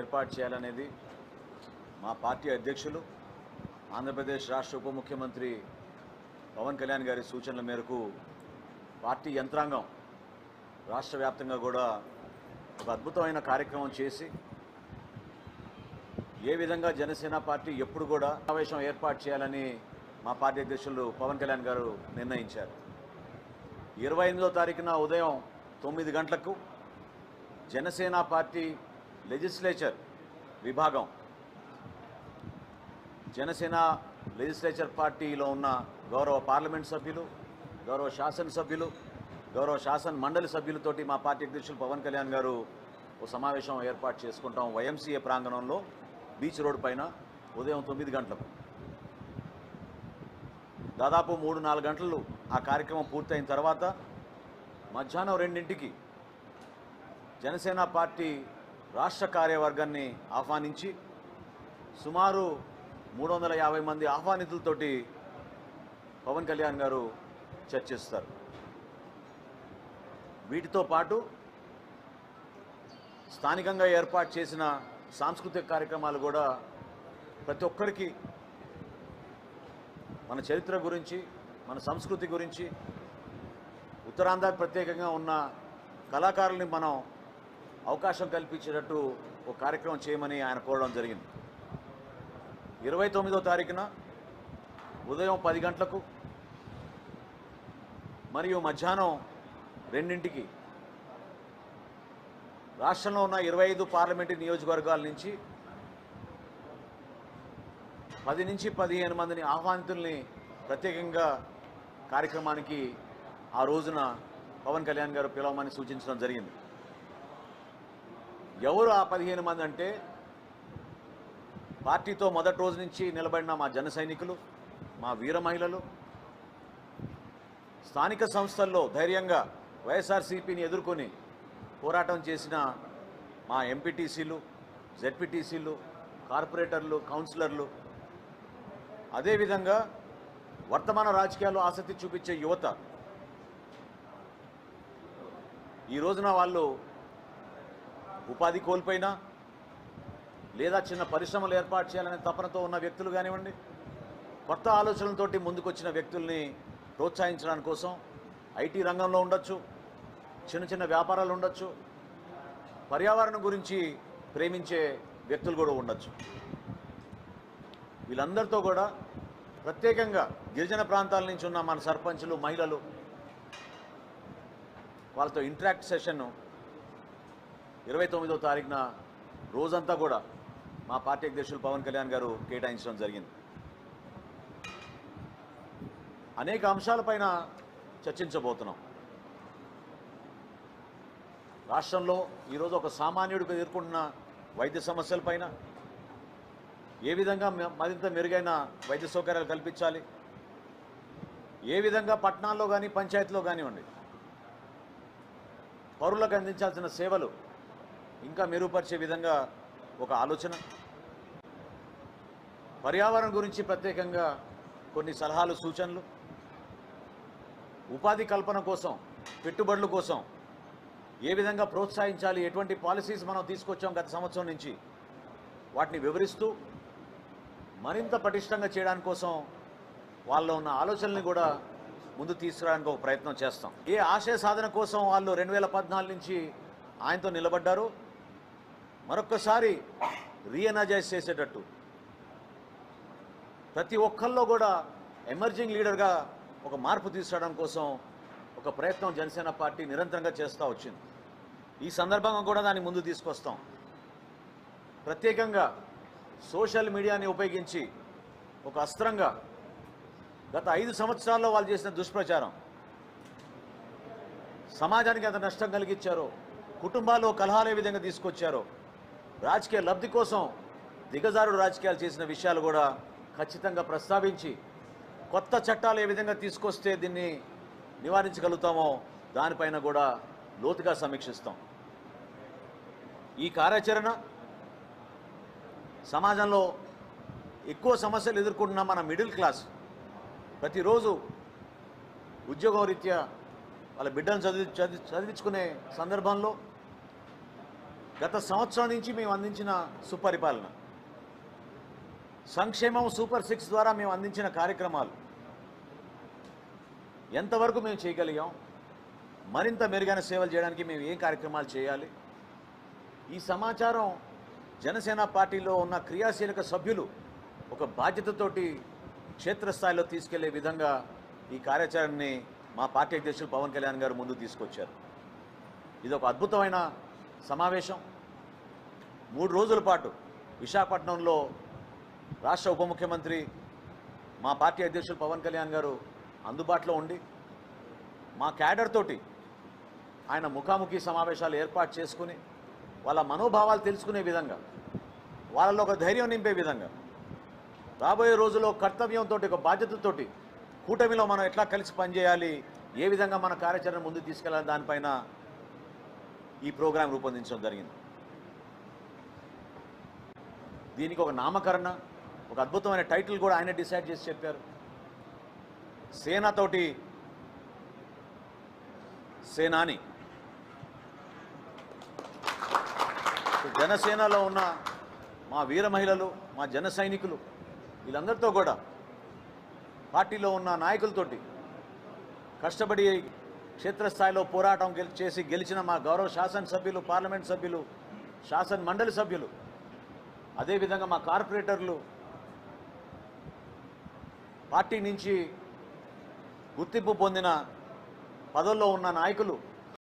ఏర్పాటు చేయాలనేది మా పార్టీ అధ్యక్షులు ఆంధ్రప్రదేశ్ రాష్ట్ర ఉప ముఖ్యమంత్రి పవన్ కళ్యాణ్ గారి సూచనల మేరకు పార్టీ యంత్రాంగం రాష్ట్ర వ్యాప్తంగా కూడా ఒక అద్భుతమైన కార్యక్రమం చేసి ఏ విధంగా జనసేన పార్టీ ఎప్పుడు కూడా సమావేశం ఏర్పాటు చేయాలని మా పార్టీ అధ్యక్షులు పవన్ కళ్యాణ్ గారు నిర్ణయించారు. ఇరవై ఎనిమిదో తారీఖున ఉదయం తొమ్మిది గంటలకు జనసేన పార్టీ లెజిస్లేచర్ విభాగం. జనసేన లెజిస్లేచర్ పార్టీలో ఉన్న గౌరవ పార్లమెంట్ సభ్యులు గౌరవ శాసనసభ్యులు గౌరవ శాసన మండలి సభ్యులతోటి మా పార్టీ అధ్యక్షులు పవన్ కళ్యాణ్ గారు ఓ సమావేశం ఏర్పాటు చేసుకుంటాం వైఎంసీఏ ప్రాంగణంలో బీచ్ రోడ్ పైన ఉదయం తొమ్మిది గంటలకు. దాదాపు మూడు నాలుగు గంటలు ఆ కార్యక్రమం పూర్తయిన తర్వాత మధ్యాహ్నం రెండింటికి జనసేన పార్టీ రాష్ట్ర కార్యవర్గాన్ని ఆహ్వానించి సుమారు మూడు వందల యాభై మంది ఆహ్వానితులతోటి పవన్ కళ్యాణ్ గారు చర్చిస్తారు. వీటితో పాటు స్థానికంగా ఏర్పాటు చేసిన సాంస్కృతిక కార్యక్రమాలు కూడా ప్రతి ఒక్కరికి మన చరిత్ర గురించి మన సంస్కృతి గురించి ఉత్తరాంధ్ర ప్రత్యేకంగా ఉన్న కళాకారుల్ని మనం అవకాశం కల్పించేటట్టు ఒక కార్యక్రమం చేయమని ఆయన కోరడం జరిగింది. ఇరవై తొమ్మిదో తారీఖున ఉదయం పది గంటలకు మరియు మధ్యాహ్నం రెండింటికి రాష్ట్రంలో ఉన్న ఇరవై ఐదు పార్లమెంటు నియోజకవర్గాల నుంచి పది నుంచి పదిహేను మందిని ఆహ్వానితుల్ని ప్రత్యేకంగా కార్యక్రమానికి ఆ రోజున పవన్ కళ్యాణ్ గారు పిలవమని సూచించడం జరిగింది. ఎవరు ఆ పదిహేను మంది అంటే? పార్టీతో మొదటి రోజు నుంచి నిలబడిన మా జన సైనికులు మా వీర మహిళలు స్థానిక సంస్థల్లో ధైర్యంగా వైఎస్ఆర్సీపీని ఎదుర్కొని పోరాటం చేసిన మా ఎంపీటీసీలు జెడ్పీటీసీలు కార్పొరేటర్లు కౌన్సిలర్లు అదేవిధంగా వర్తమాన రాజకీయాల్లో ఆసక్తి చూపించే యువత. ఈ రోజున వాళ్ళు ఉపాధి కోల్పోయినా లేదా చిన్న పరిశ్రమలు ఏర్పాటు చేయాలనే తపనతో ఉన్న వ్యక్తులు కానివ్వండి కొత్త ఆలోచనలతోటి ముందుకొచ్చిన వ్యక్తుల్ని ప్రోత్సహించడానికి కోసం ఐటీ రంగంలో ఉండొచ్చు చిన్న చిన్న వ్యాపారాలు ఉండొచ్చు పర్యావరణం గురించి ప్రేమించే వ్యక్తులు కూడా ఉండొచ్చు. వీళ్ళందరితో కూడా ప్రత్యేకంగా గిరిజన ప్రాంతాల నుంచి ఉన్న మన సర్పంచులు మహిళలు వాళ్ళతో ఇంటరాక్ట్ సెషన్ ఇరవై తొమ్మిదో తారీఖున రోజంతా కూడా మా పార్టీ అధ్యక్షులు పవన్ కళ్యాణ్ గారు కేటాయించడం జరిగింది. అనేక అంశాలపైన చర్చించబోతున్నాం. రాష్ట్రంలో ఈరోజు ఒక సామాన్యుడికి ఎదుర్కొంటున్న వైద్య సమస్యలపైన ఏ విధంగా మరింత మెరుగైన వైద్య సౌకర్యాలు కల్పించాలి? ఏ విధంగా పట్టణాల్లో కానీ పంచాయతీలో కానివ్వండి పౌరులకు అందించాల్సిన సేవలు ఇంకా మెరుగుపరిచే విధంగా ఒక ఆలోచన. పర్యావరణం గురించి ప్రత్యేకంగా కొన్ని సలహాలు సూచనలు. ఉపాధి కల్పన కోసం పెట్టుబడుల కోసం ఏ విధంగా ప్రోత్సహించాలి ఎటువంటి పాలసీస్ మనం తీసుకొచ్చాం గత సంవత్సరం నుంచి వాటిని వివరిస్తూ మరింత పటిష్టంగా చేయడానికి కోసం వాళ్ళలో ఉన్న ఆలోచనల్ని కూడా ముందు తీసుకురావడానికి ఒక ప్రయత్నం చేస్తాం. ఏ ఆశయ సాధన కోసం వాళ్ళు రెండు వేల పద్నాలుగు నుంచి ఆయనతో నిలబడ్డారు? మరొకసారి రీఎనర్జైజ్ చేసేటట్టు. ప్రతి ఒక్కళ్ళలో కూడా ఎమర్జింగ్ లీడర్గా ఒక మార్పు తీసుకురావడం కోసం ఒక ప్రయత్నం జనసేన పార్టీ నిరంతరంగా చేస్తూ వచ్చింది. ఈ సందర్భంగా కూడా దాన్ని ముందు తీసుకొస్తాం. ప్రత్యేకంగా సోషల్ మీడియాని ఉపయోగించి ఒక అస్త్రంగా గత ఐదు సంవత్సరాల్లో వాళ్ళు చేసిన దుష్ప్రచారం. సమాజానికి ఎంత నష్టం కలిగించారో కుటుంబాల్లో కలహాలు ఏ విధంగా తీసుకొచ్చారో రాజకీయ లబ్ధి కోసం దిగజారుడు రాజకీయాలు చేసిన విషయాలు కూడా ఖచ్చితంగా ప్రస్తావించి కొత్త చట్టాలు ఏ విధంగా తీసుకొస్తే దీన్ని నివారించగలుగుతామో దానిపైన కూడా లోతుగా సమీక్షిస్తాం. ఈ కార్యాచరణ సమాజంలో ఎక్కువ సమస్యలు ఎదుర్కొంటున్న మన మిడిల్ క్లాస్ ప్రతిరోజు ఉద్యోగం రీత్యా వాళ్ళ బిడ్డను చదివి చదివి చదివించుకునే సందర్భంలో గత సంవత్సరం నుంచి మేము అందించిన సుపరిపాలన సంక్షేమం సూపర్ సిక్స్ ద్వారా మేము అందించిన కార్యక్రమాలు ఎంతవరకు మేము చేయగలిగాం మరింత మెరుగైన సేవలు చేయడానికి మేము ఏం కార్యక్రమాలు చేయాలి ఈ సమాచారం జనసేన పార్టీలో ఉన్న క్రియాశీలక సభ్యులు ఒక బాధ్యతతోటి క్షేత్రస్థాయిలో తీసుకెళ్ళే విధంగా ఈ కార్యాచరణని మా పార్టీ అధ్యక్షులు పవన్ కళ్యాణ్ గారు ముందు తీసుకొచ్చారు. ఇది ఒక అద్భుతమైన సమావేశం. మూడు రోజుల పాటు విశాఖపట్నంలో రాష్ట్ర ఉప ముఖ్యమంత్రి మా పార్టీ అధ్యక్షులు పవన్ కళ్యాణ్ గారు అందుబాటులో ఉండి మా క్యాడర్ తోటి ఆయన ముఖాముఖి సమావేశాలు ఏర్పాటు చేసుకుని వాళ్ళ మనోభావాలు తెలుసుకునే విధంగా వాళ్ళలో ఒక ధైర్యం నింపే విధంగా రాబోయే రోజుల్లో కర్తవ్యంతో ఒక బాధ్యతతోటి కూటమిలో మనం ఎట్లా కలిసి పనిచేయాలి ఏ విధంగా మన కార్యాచరణ ముందుకు తీసుకెళ్ళాలి దానిపైన ఈ ప్రోగ్రాం రూపొందించడం జరిగింది. దీనికి ఒక నామకరణ ఒక అద్భుతమైన టైటిల్ కూడా ఆయన డిసైడ్ చేసి చెప్పారు. సేనతోటి సేనాని. జనసేనలో ఉన్న మా వీర మహిళలు మా జన సైనికులు వీళ్ళందరితో కూడా పార్టీలో ఉన్న నాయకులతోటి కష్టపడి క్షేత్రస్థాయిలో పోరాటం చేసి గెలిచిన మా గౌరవ శాసనసభ్యులు పార్లమెంట్ సభ్యులు శాసన మండలి సభ్యులు అదేవిధంగా మా కార్పొరేటర్లు పార్టీ నుంచి గుర్తింపు పొందిన పదవుల్లో ఉన్న నాయకులు